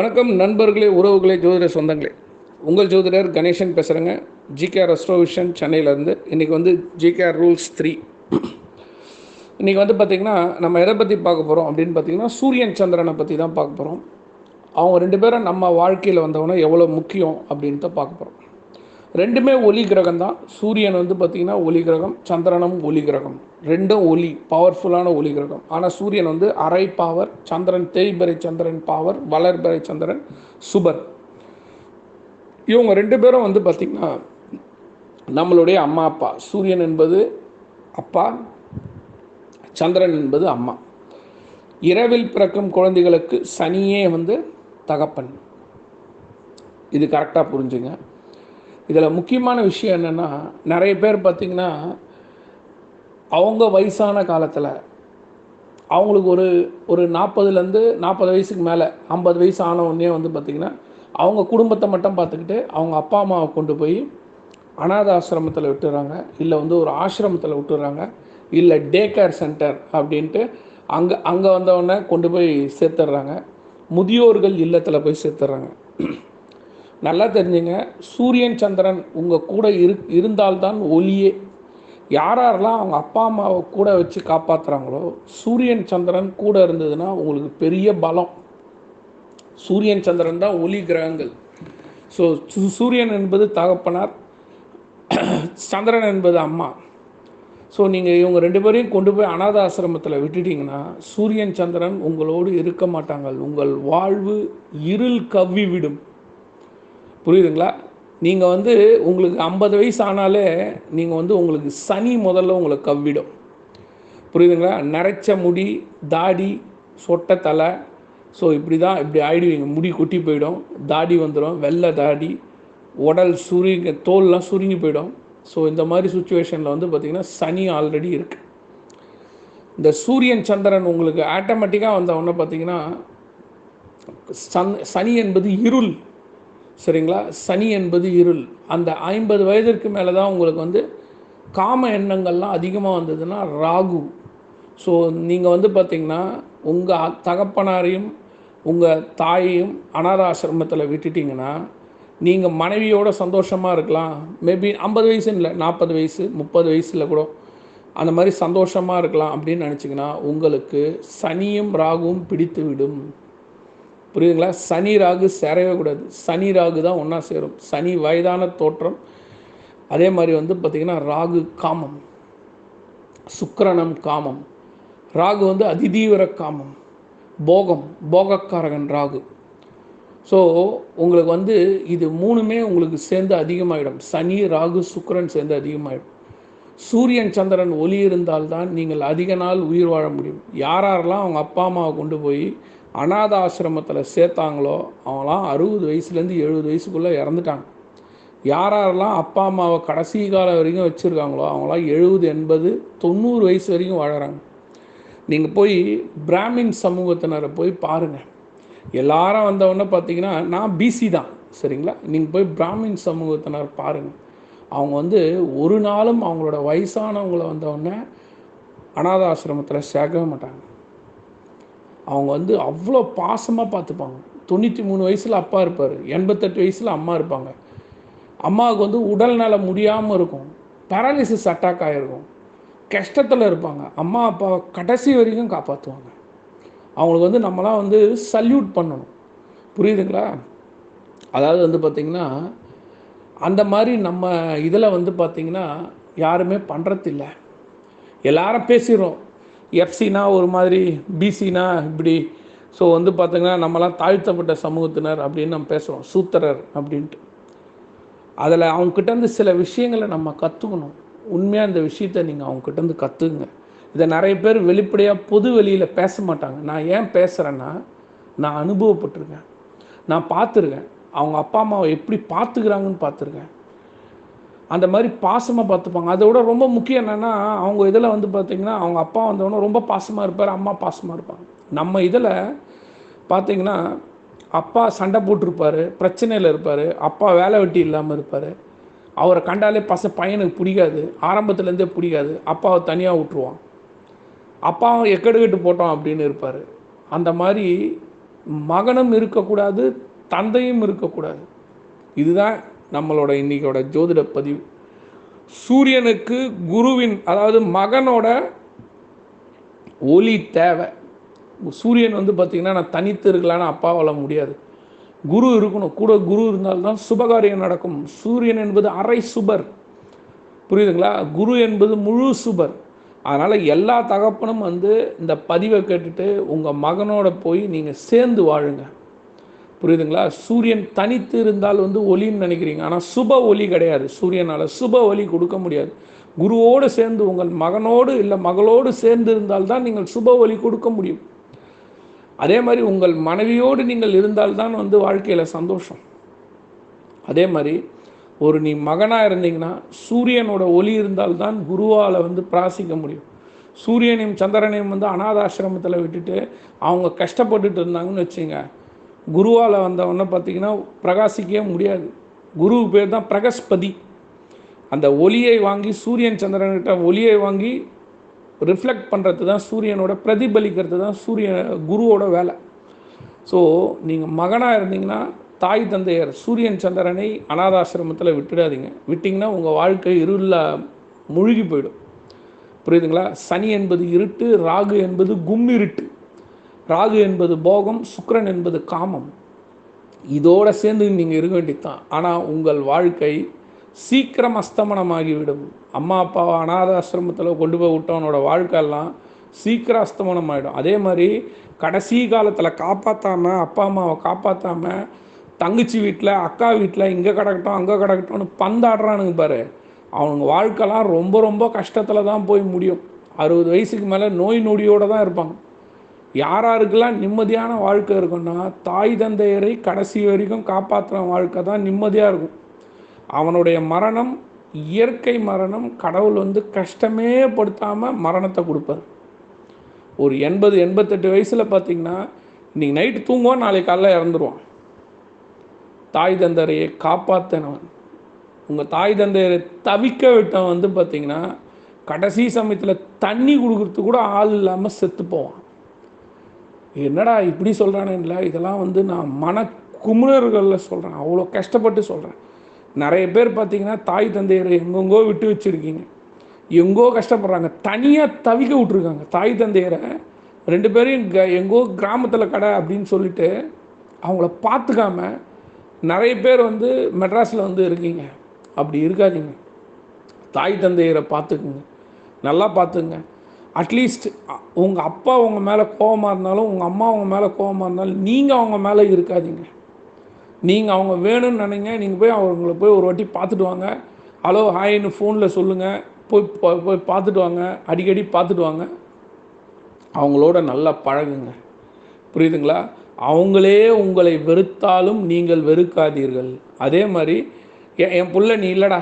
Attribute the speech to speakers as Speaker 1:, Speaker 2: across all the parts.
Speaker 1: வணக்கம் நண்பர்களே உறவுகளே ஜோதிட சொந்தங்களே. உங்கள் ஜோதிடர் கணேசன் பேசுகிறேங்க ஜிகேஆர் அஸ்ட்ரோவிஷன் சென்னையிலேருந்து. இன்றைக்கி வந்து ஜிகேஆர் ரூல்ஸ் த்ரீ. இன்றைக்கி வந்து பார்த்திங்கன்னா நம்ம எதை பற்றி பார்க்க போகிறோம் அப்படின்னு பார்த்திங்கன்னா சூரியன் சந்திரனை பற்றி தான் பார்க்க போகிறோம் அவங்க ரெண்டு பேரும் நம்ம வாழ்க்கையில் வந்தவொன்னே எவ்வளோ முக்கியம் அப்படின்ட்டு தான் பார்க்க போகிறோம் ரெண்டுமே ஒளி கிரகம் தான் சூரியன் வந்து பார்த்திங்கன்னா ஒளி கிரகம் சந்திரனும் ஒளி கிரகம். ரெண்டும் ஒளி பவர்ஃபுல்லான ஒளி கிரகம். ஆனால் சூரியன் வந்து அரை பவர் சந்திரன் தேய்பறை சந்திரன் பவர் வளர்பறை சந்திரன் சுபர். இவங்க ரெண்டு பேரும் வந்து பார்த்திங்கன்னா நம்மளுடைய அம்மா அப்பா. சூரியன் என்பது அப்பா சந்திரன் என்பது அம்மா. இரவில் பிறக்கும் குழந்தைகளுக்கு சனியே வந்து தகப்பன். இது கரெக்டாக புரிஞ்சுங்க. இதில் முக்கியமான விஷயம் என்னென்னா நிறைய பேர் பார்த்திங்கன்னா அவங்க வயசான காலத்தில் அவங்களுக்கு ஒரு ஒரு நாற்பதுலேருந்து நாற்பது வயசுக்கு மேலே ஐம்பது வயசு ஆனவுடனே வந்து பார்த்திங்கன்னா அவங்க குடும்பத்தை மட்டும் பார்த்துக்கிட்டு அவங்க அப்பா அம்மாவை கொண்டு போய் அனாத ஆசிரமத்தில் விட்டுறாங்க. இல்லை வந்து ஒரு ஆசிரமத்தில் விட்டுறாங்க. இல்லை டே கேர் சென்டர் அப்படின்ட்டு அங்கே அங்கே வந்தவொடனே கொண்டு போய் சேர்த்துட்றாங்க முதியோர்கள் இல்லத்தில் போய் சேர்த்துட்றாங்க நல்லா தெரிஞ்சுங்க. சூரியன் சந்திரன் உங்கள் கூட இரு இருந்தால்தான் ஒளியே. யாரெல்லாம் அவங்க அப்பா அம்மாவை கூட வச்சு காப்பாற்றுறாங்களோ சூரியன் சந்திரன் கூட இருந்ததுன்னா உங்களுக்கு பெரிய பலம். சூரியன் சந்திரன் தான் ஒளி கிரகங்கள். ஸோ சூரியன் என்பது தகப்பனார் சந்திரன் என்பது அம்மா. ஸோ நீங்கள் இவங்க ரெண்டு பேரையும் கொண்டு போய் அனாத ஆசிரமத்தில் விட்டுட்டிங்கன்னா சூரியன் சந்திரன் உங்களோடு இருக்க மாட்டாங்க. உங்கள் வாழ்வு இருள் கவ்வி விடும் புரியுதுங்களா? நீங்கள் வந்து உங்களுக்கு ஐம்பது வயசு ஆனாலே நீங்கள் வந்து உங்களுக்கு சனி முதல்ல உங்களை கவ்விடும். புரியுதுங்களா? நரைச்ச முடி தாடி சொட்ட தலை. ஸோ இப்படி தான் இப்படி ஆயிடுவீங்க. முடி கொட்டி போயிடும். தாடி வந்துடும் வெள்ளை தாடி உடல் சுருங்க தோல்லாம் சுருங்கி போயிடும். ஸோ இந்த மாதிரி சுச்சுவேஷனில் வந்து பார்த்திங்கன்னா சனி ஆல்ரெடி இருக்குது இந்த சூரியன் சந்திரன் உங்களுக்கு ஆட்டோமேட்டிக்காக வந்தவொடனே பார்த்தீங்கன்னா சன் சனி என்பது இருள். சரிங்களா? சனி என்பது இருள். அந்த ஐம்பது வயதிற்கு மேலே தான் உங்களுக்கு வந்து காம எண்ணங்கள்லாம் அதிகமாக வந்ததுன்னா ராகு. ஸோ நீங்கள் வந்து பார்த்திங்கன்னா உங்கள் தகப்பனாரையும் உங்கள் தாயையும் அனாத ஆசிரமத்தில் விட்டுட்டிங்கன்னா நீங்கள் மனைவியோட சந்தோஷமாக இருக்கலாம். மேபி ஐம்பது வயசு இல்லை நாற்பது வயசு முப்பது வயசில் கூட அந்த மாதிரி சந்தோஷமாக இருக்கலாம் அப்படின்னு நினச்சிங்கன்னா உங்களுக்கு சனியும் ராகுவும் பிடித்து விடும் புரியுதுங்களா? சனி ராகு சேரவே கூடாது. சனி ராகு தான் ஒன்றா சேரும். சனி வயதான தோற்றம். அதே மாதிரி வந்து பார்த்திங்கன்னா ராகு காமம். சுக்கிரணம் காமம். ராகு வந்து அதிதீவிர காமம். போகம் போகக்காரகன் ராகு. ஸோ உங்களுக்கு வந்து இது மூணுமே உங்களுக்கு சேர்ந்து அதிகமாகிடும் சனி ராகு சுக்கிரன் சேர்ந்து அதிகமாகிடும் சூரியன் சந்திரன் ஒளி இருந்தால்தான் நீங்கள் அதிக நாள் உயிர் வாழ முடியும். யாரெல்லாம் அவங்க அப்பா அம்மாவை கொண்டு போய் அனாத ஆசிரமத்தில் சேர்த்தாங்களோ அவங்களாம் அறுபது வயசுலேருந்து எழுபது வயசுக்குள்ளே இறந்துட்டாங்க. யார் யாரெல்லாம் அப்பா அம்மாவை கடைசி காலம் வரைக்கும் வச்சுருக்காங்களோ அவங்களாம் எழுபது எண்பது தொண்ணூறு வயசு வரைக்கும் வாழறாங்க நீங்கள் போய் பிராமின் சமூகத்தினரை போய் பாருங்கள் எல்லாரும் வந்தவொடனே பார்த்தீங்கன்னா நான் பிசி தான் சரிங்களா? நீங்கள் போய் பிராமின் சமூகத்தினர் பாருங்கள் அவங்க வந்து ஒரு நாளும் அவங்களோட வயசானவங்களை வந்தவுடனே அனாத ஆசிரமத்தில் சேர்க்கவே மாட்டாங்க. அவங்க வந்து அவ்வளோ பாசமாக பார்த்துப்பாங்க. தொண்ணூற்றி மூணு வயசில் அப்பா இருப்பார். எண்பத்தெட்டு வயசில் அம்மா இருப்பாங்க. அம்மாவுக்கு வந்து உடல்நல முடியாமல் இருக்கும். பேரலிசிஸ் அட்டாக் ஆகிருக்கும் கஷ்டத்தில் இருப்பாங்க. அம்மா அப்பா கடைசி வரைக்கும் காப்பாற்றுவாங்க அவங்களுக்கு வந்து நம்மளாம் வந்து சல்யூட் பண்ணணும். புரியுதுங்களா? அதாவது வந்து பார்த்திங்கன்னா அந்த மாதிரி நம்ம இதில் வந்து பார்த்திங்கன்னா யாருமே பண்ணுறதில்ல எல்லாரும் பேசிடுறோம். எஃப்சினா ஒரு மாதிரி பிசினா இப்படி. ஸோ வந்து பார்த்திங்கன்னா நம்மலாம் தாழ்த்தப்பட்ட சமூகத்தினர் அப்படின்னு நம்ம பேசுகிறோம் சூத்திரர் அப்படின்ட்டு. அதில் அவங்கக்கிட்டேருந்து சில விஷயங்களை நம்ம கற்றுக்கணும் உண்மையாக இந்த விஷயத்தை நீங்கள் அவங்கக்கிட்டேருந்து கற்றுக்குங்க இதை நிறைய பேர் வெளிப்படையாக பொது வெளியில் பேச மாட்டாங்க. நான் ஏன் பேசுகிறேன்னா நான் அனுபவப்பட்டிருக்கேன். நான் பார்த்துருக்கேன். அவங்க அப்பா அம்மாவை எப்படி பார்த்துக்கிறாங்கன்னு பார்த்துருக்கேன். அந்த மாதிரி பாசமாக பார்த்துப்பாங்க. அதை விட ரொம்ப முக்கியம் என்னென்னா அவங்க இதில் வந்து பார்த்திங்கன்னா அவங்க அப்பா வந்தவொடனே ரொம்ப பாசமாக இருப்பார் அம்மா பாசமாக இருப்பாங்க. நம்ம இதில் பார்த்திங்கன்னா அப்பா சண்டை போட்டிருப்பார் பிரச்சனையில் இருப்பார் அப்பா வேலை வெட்டி இல்லாமல் இருப்பார். அவரை கண்டாலே பச பையனுக்கு பிடிக்காது ஆரம்பத்துலேருந்தே பிடிக்காது அப்பாவை தனியாக விட்டுருவான். அப்பாவும் எக்கடுகட்டு போட்டோம் அப்படின்னு இருப்பார். அந்த மாதிரி மகனும் இருக்கக்கூடாது தந்தையும் இருக்கக்கூடாது. இதுதான் நம்மளோட இன்னைக்கோட ஜோதிட பதிவு. சூரியனுக்கு குருவின் அதாவது மகனோட ஒளி தேவை. சூரியன் வந்து பார்த்திங்கன்னா நான் தனித்து இருக்கலான்னு அப்பாவால் முடியாது. குரு இருக்கணும். கூட குரு இருந்தால்தான் சுபகாரியம் நடக்கும். சூரியன் என்பது அரை சுபர். புரியுதுங்களா? குரு என்பது முழு சுபர். அதனால் எல்லா தகப்பனும் வந்து இந்த பதிவை கேட்டுட்டு உங்கள் மகனோட போய் நீங்கள் சேர்ந்து வாழுங்க. புரியுதுங்களா? சூரியன் தனித்து இருந்தால் வந்து ஒளின்னு நினைக்கிறீங்க. ஆனால் சுப ஒலி கிடையாது. சூரியனால் சுப ஒலி கொடுக்க முடியாது. குருவோடு சேர்ந்து உங்கள் மகனோடு இல்லை மகளோடு சேர்ந்து இருந்தால்தான் நீங்கள் சுப ஒலி கொடுக்க முடியும். அதே மாதிரி உங்கள் மனைவியோடு நீங்கள் இருந்தால்தான் வந்து வாழ்க்கையில் சந்தோஷம். அதே மாதிரி ஒரு நீ மகனாக இருந்தீங்கன்னா சூரியனோட ஒளி இருந்தால்தான் குருவால் வந்து பிராசிக்க முடியும். சூரியனையும் சந்திரனையும் வந்து அனாதாசிரமத்தில் விட்டுட்டு அவங்க கஷ்டப்பட்டுட்டு இருந்தாங்கன்னு வச்சுங்க குருவால் வந்தவொன்னே பார்த்தீங்கன்னா பிரகாசிக்கவே முடியாது. குரு பேர் தான் பிரகஸ்பதி. அந்த ஒளியை வாங்கி சூரியன் சந்திரன்கிட்ட ஒளியை வாங்கி ரிஃப்ளெக்ட் பண்ணுறது தான் சூரியனோட பிரதிபலிக்கிறது தான் சூரிய குருவோட வேலை. ஸோ நீங்கள் மகனாக இருந்தீங்கன்னா தாய் தந்தையர் சூரியன் சந்திரனை அனாதாசிரமத்தில் விட்டுடாதீங்க. விட்டிங்கன்னா உங்கள் வாழ்க்கை இருளில் முழுகி போயிடும். புரியுதுங்களா? சனி என்பது இருட்டு ராகு என்பது கும்மிருட்டு. ராகு என்பது போகம் சுக்கரன் என்பது காமம். இதோட சேர்ந்து நீங்கள் இருக்க வேண்டியதுதான். ஆனால் உங்கள் வாழ்க்கை சீக்கிரம் அஸ்தமனமாகிவிடும். அம்மா அப்பாவை அனாதாசிரமத்தில் கொண்டு போய் விட்டவனோட வாழ்க்கையெல்லாம் சீக்கிரம் அஸ்தமனம் ஆகிடும் அதே மாதிரி கடைசி காலத்தில் காப்பாற்றாமல் அப்பா அம்மாவை காப்பாற்றாம தங்கச்சி வீட்டில் அக்கா வீட்டில் இங்கே கிடக்கட்டும் அங்கே கிடக்கட்டும்னு பந்தாடுறானுங்க பாரு. அவனுங்க வாழ்க்கைலாம் ரொம்ப ரொம்ப கஷ்டத்தில் தான் போய் முடியும். அறுபது வயசுக்கு மேலே நோய் நொடியோடு தான் இருப்பாங்க. யார் யாருக்கெல்லாம் நிம்மதியான வாழ்க்கை இருக்குன்னா தாய் தந்தையரை கடைசி வரைக்கும் காப்பாற்றுற வாழ்க்கை தான் நிம்மதியாக இருக்கும். அவனுடைய மரணம் இயற்கை மரணம் கடவுள் வந்து கஷ்டமே படுத்தாமல் மரணத்தை கொடுப்பார். ஒரு எண்பது எண்பத்தெட்டு வயசில் பார்த்தீங்கன்னா இன்னைக்கு நைட்டு தூங்குவான் நாளைக்கு காலைல இறந்துருவான். தாய் தந்தையரை காப்பாற்றினவன் உங்கள் தாய் தந்தையரை தவிக்க விட்டவன் வந்து பார்த்தீங்கன்னா கடைசி சமயத்தில் தண்ணி கொடுக்குறதுக்கு கூட ஆள் இல்லாமல் செத்து போவான். என்னடா இப்படி சொல்கிறானே இல்லை? இதெல்லாம் வந்து நான் மன குமுறர்களில் சொல்கிறேன் அவ்வளோ கஷ்டப்பட்டு சொல்கிறேன் நிறைய பேர் பார்த்தீங்கன்னா தாய் தந்தையரை எங்கெங்கோ விட்டு வச்சுருக்கீங்க. எங்கோ கஷ்டப்படுறாங்க. தனியாக தவிக்க விட்ருக்காங்க தாய் தந்தையரை ரெண்டு பேரையும் க எங்கோ கிராமத்தில் கடை அப்படின்னு சொல்லிட்டு அவங்கள பார்த்துக்காம நிறைய பேர் வந்து மெட்ராஸில் வந்து இருக்கீங்க. அப்படி இருக்காதீங்க. தாய் தந்தையரை பார்த்துக்குங்க. நல்லா பார்த்துங்க அட்லீஸ்ட் உங்கள் அப்பா உங்கள் மேலே கோபமாக இருந்தாலும் உங்கள் அம்மா அவங்க மேலே கோபமாக இருந்தாலும் நீங்கள் அவங்க மேலே இருக்காதீங்க. நீங்கள் அவங்க வேணும்னு நினைங்க நீங்கள் போய் அவங்கள போய் ஒரு வாட்டி பார்த்துட்டு வாங்க. ஹலோ ஹாய்னு ஃபோனில் சொல்லுங்கள் போய் போய் பார்த்துட்டு வாங்க. அடிக்கடி பார்த்துட்டு வாங்க. அவங்களோட நல்லா பழகுங்க. புரியுதுங்களா? அவங்களே உங்களை வெறுத்தாலும் நீங்கள் வெறுக்காதீர்கள். அதே மாதிரி என் என் புள்ள நீ இல்லைடா.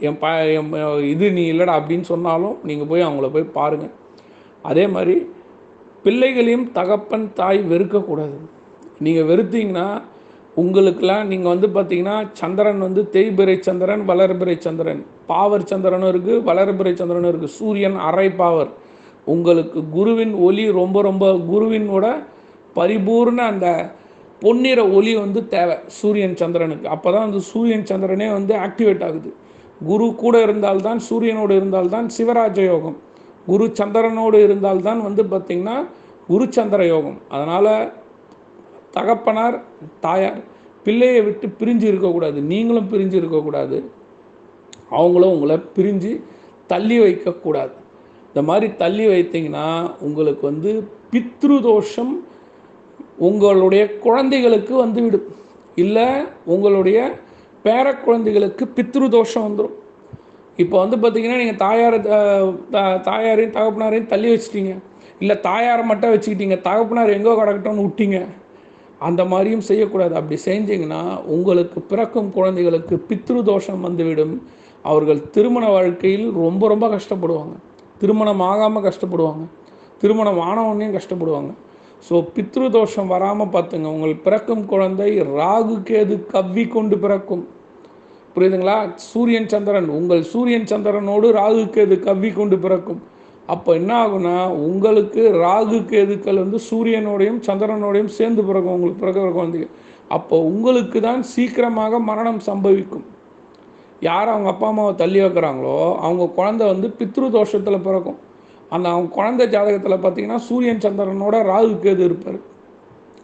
Speaker 1: என் ப என் இது நீ இல்லைடா அப்படின்னு சொன்னாலும் நீங்கள் போய் அவங்கள போய் பாருங்கள் அதே மாதிரி பிள்ளைகளையும் தகப்பன் தாய் வெறுக்கக்கூடாது. நீங்கள் வெறுத்தீங்கன்னா உங்களுக்கெல்லாம் நீங்கள் வந்து பார்த்தீங்கன்னா சந்திரன் வந்து தேய்பிறை சந்திரன் வளர்பிறை சந்திரன். பாவர் சந்திரனும் இருக்குது வளர்பிறை சந்திரனும் இருக்குது சூரியன் அரை பாவர். உங்களுக்கு குருவின் ஒளி ரொம்ப ரொம்ப குருவினோட பரிபூர்ண அந்த பொன்னிற ஒளி வந்து தேவை சூரியன் சந்திரனுக்கு. அப்போ தான் வந்து சூரியன் சந்திரனே வந்து ஆக்டிவேட் ஆகுது. குரு கூட இருந்தால்தான் சூரியனோடு இருந்தால்தான் சிவராஜ யோகம். குரு சந்திரனோடு இருந்தால்தான் வந்து பார்த்திங்கன்னா குரு சந்திர யோகம். அதனால் தகப்பனார் தாயார் பிள்ளையை விட்டு பிரிஞ்சு இருக்கக்கூடாது. நீங்களும் பிரிஞ்சு இருக்கக்கூடாது. அவங்களும் உங்களை பிரிஞ்சு தள்ளி வைக்கக்கூடாது. இந்த மாதிரி தள்ளி வைத்தீங்கன்னா உங்களுக்கு வந்து பித்ரு தோஷம் உங்களுடைய குழந்தைகளுக்கு வந்துவிடும் இல்லை உங்களுடைய பேர குழந்தைகளுக்கு பித்ரு தோஷம் வந்துடும் இப்போ வந்து பார்த்தீங்கன்னா நீங்கள் தாயார் த- த- தாயாரையும் தகப்பனாரையும் தள்ளி வச்சுட்டீங்க. இல்லை தாயாரை மட்டும் வச்சுக்கிட்டீங்க. தகப்பனார் எங்கோ கிடக்கட்டும்னு விட்டீங்க. அந்த மாதிரியும் செய்யக்கூடாது. அப்படி செஞ்சீங்கன்னா உங்களுக்கு பிறக்கும் குழந்தைகளுக்கு பித்ரு தோஷம் வந்துவிடும். அவர்கள் திருமண வாழ்க்கையில் ரொம்ப ரொம்ப கஷ்டப்படுவாங்க. திருமணம் ஆகாமல் கஷ்டப்படுவாங்க. திருமணம் ஆனவனையும் கஷ்டப்படுவாங்க. ஸோ பித்ரு தோஷம் வராமல் பார்த்துங்க உங்கள் பிறக்கும் குழந்தை ராகு கேது கவ்வி கொண்டு பிறக்கும். புரியுதுங்களா? சூரியன் சந்திரன். உங்கள் சூரியன் சந்திரனோடு ராகு கேது கவ்வி கொண்டு பிறக்கும்? அப்போ என்ன ஆகுனா உங்களுக்கு ராகு கேதுக்கள் வந்து சூரியனோடையும் சந்திரனோடையும் சேர்ந்து பிறக்கும். உங்களுக்கு பிறகு குழந்தைங்க அப்போ உங்களுக்கு தான் சீக்கிரமாக மரணம் சம்பவிக்கும். யார் அவங்க அப்பா அம்மாவை தள்ளி வைக்கிறாங்களோ அவங்க குழந்தை வந்து பித்ரு தோஷத்தில் பிறக்கும். அந்த அவங்க குழந்தை ஜாதகத்தில் பார்த்தீங்கன்னா சூரியன் சந்திரனோட ராகு கேது இருப்பார்?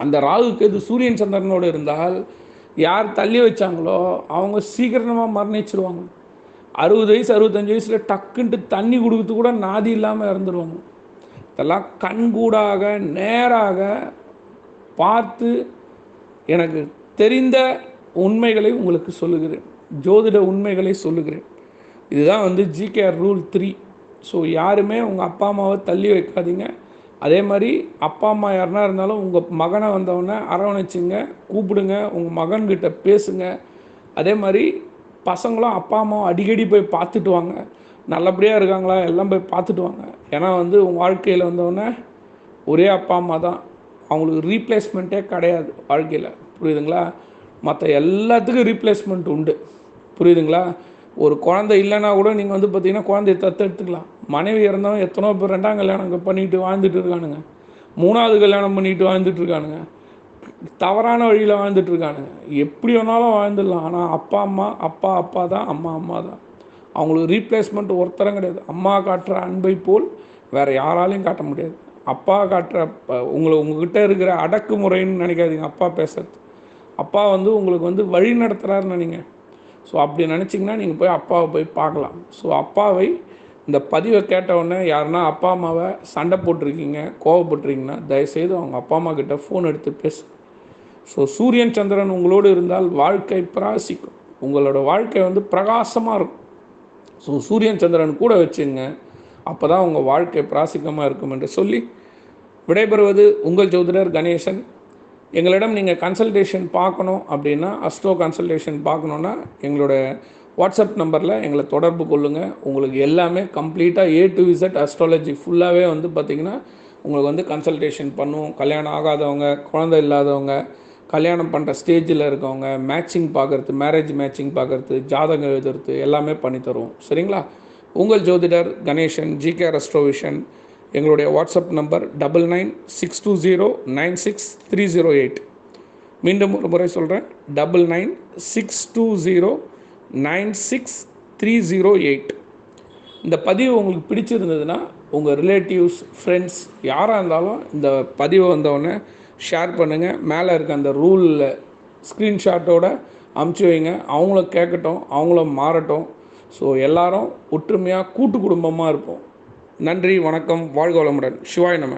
Speaker 1: அந்த ராகு கேது சூரியன் சந்திரனோடு இருந்தால் யார் தள்ளி வச்சாங்களோ அவங்க சீக்கிரமாக மரணிச்சிருவாங்க. அறுபது வயசு அறுபத்தஞ்சு வயசில் டக்குன்ட்டு தண்ணி கொடுக்கறது கூட நாதி இல்லாமல் இறந்துருவாங்க. இதெல்லாம் கண்கூடாக நேராக பார்த்து எனக்கு தெரிந்த உண்மைகளை உங்களுக்கு சொல்லுகிறேன். ஜோதிட உண்மைகளை சொல்லுகிறேன். இதுதான் வந்து ஜிகேஆர் ரூல் த்ரீ. ஸோ யாருமே உங்கள் அப்பா அம்மாவை தள்ளி வைக்காதீங்க. அதே மாதிரி அப்பா அம்மா யாருனா இருந்தாலும் உங்கள் மகனை வந்தவொடனே அரவணைச்சிங்க கூப்பிடுங்க உங்கள் மகன்கிட்ட பேசுங்க. அதே மாதிரி பசங்களும் அப்பா அம்மாவும் அடிக்கடி போய் பார்த்துட்டு வாங்க. நல்லபடியாக இருக்காங்களா? எல்லாம் போய் பார்த்துட்டு வாங்க. ஏன்னா வந்து உங்கள் வாழ்க்கையில் வந்தவொடனே ஒரே அப்பா அம்மா தான். அவங்களுக்கு ரீப்ளேஸ்மெண்ட்டே கிடையாது வாழ்க்கையில். புரியுதுங்களா? மற்ற எல்லாத்துக்கும் ரீப்ளேஸ்மெண்ட் உண்டு. புரியுதுங்களா? ஒரு குழந்தை இல்லைன்னா கூட நீங்கள் வந்து பார்த்தீங்கன்னா குழந்தைய தத்தெடுத்துக்கலாம் மனைவி இறந்தவன் எத்தனோ பேர் ரெண்டாம் கல்யாணம் பண்ணிட்டு வாழ்ந்துட்டு இருக்கானுங்க. மூணாவது கல்யாணம் பண்ணிட்டு வாழ்ந்துட்டு இருக்கானுங்க. தவறான வழியில் வாழ்ந்துட்டு இருக்கானுங்க. எப்படி வேணாலும் வாழ்ந்துடலாம். ஆனால் அப்பா அம்மா அப்பா அப்பா தான் அம்மா அம்மா தான். அவங்களுக்கு ரீப்ளேஸ்மெண்ட் ஒருத்தரம் கிடையாது. அம்மா காட்டுற அன்பை போல் வேறு யாராலையும் காட்ட முடியாது. அப்பா காட்டுற உங்களை உங்ககிட்ட இருக்கிற அடக்குமுறைன்னு நினைக்காதீங்க. அப்பா பேசுறது. அப்பா வந்து உங்களுக்கு வந்து வழி நடத்துகிறாருன்னு நினைங்க. ஸோ அப்படி நினச்சிங்கன்னா நீங்கள் போய் அப்பாவை போய் பார்க்கலாம். ஸோ அப்பாவை இந்த பதிவை கேட்டவுடனே யாருன்னா அப்பா அம்மாவை சண்டை போட்டிருக்கீங்க கோவப்பட்டிருக்கீங்கன்னா தயவுசெய்து அவங்க அப்பா அம்மா கிட்ட ஃபோன் எடுத்து பேசு. ஸோ சூரியன் சந்திரன் உங்களோடு இருந்தால் வாழ்க்கை பிரகாசிக்கும். உங்களோட வாழ்க்கை வந்து பிரகாசமாக இருக்கும். ஸோ சூரியன் சந்திரன் கூட வச்சுங்க அப்போ தான் உங்கள் வாழ்க்கை பிராசிக்கமாக இருக்கும் என்று சொல்லி விடைபெறுவது உங்கள் ஜோதிடர் கணேசன். எங்களிடம் நீங்கள் கன்சல்டேஷன் பார்க்கணும் அப்படின்னா அஸ்ட்ரோ கன்சல்டேஷன் பார்க்கணுன்னா எங்களோட வாட்ஸ்அப் நம்பரில் எங்களை தொடர்பு கொள்ளுங்கள் உங்களுக்கு எல்லாமே கம்ப்ளீட்டாக ஏ டு விசட் அஸ்ட்ராலஜி ஃபுல்லாகவே வந்து பார்த்திங்கன்னா உங்களுக்கு வந்து கன்சல்டேஷன் பண்ணுவோம். கல்யாணம் ஆகாதவங்க குழந்தை இல்லாதவங்க கல்யாணம் பண்ணுற ஸ்டேஜில் இருக்கவங்க மேட்சிங் பார்க்குறது மேரேஜ் மேட்சிங் பார்க்குறது ஜாதகம் எழுதுறது எல்லாமே பண்ணி தருவோம் சரிங்களா? உங்கள் ஜோதிடர் கணேசன் ஜிகே ரெஸ்ட்ரோவிஷன் எங்களுடைய WhatsApp number double nine six two zero nine six three zero eight. மீண்டும் ஒரு முறை சொல்கிறேன் double nine six two zero nine six three zero eight. இந்த பதிவு உங்களுக்கு பிடிச்சிருந்ததுன்னா உங்கள் ரிலேட்டிவ்ஸ் ஃப்ரெண்ட்ஸ் யாராக இருந்தாலும் இந்த பதிவை வந்தவுடனே ஷேர் பண்ணுங்கள் மேலே இருக்க அந்த ரூலில் ஸ்க்ரீன்ஷாட்டோட அமுச்சு வைங்க. அவங்கள கேட்கட்டும் அவங்களும் மாறட்டும். ஸோ எல்லாரும் ஒற்றுமையாக கூட்டு குடும்பமாக இருப்போம். நன்றி வணக்கம் வாழ்க வளமுடன். சிவாய் நம்ம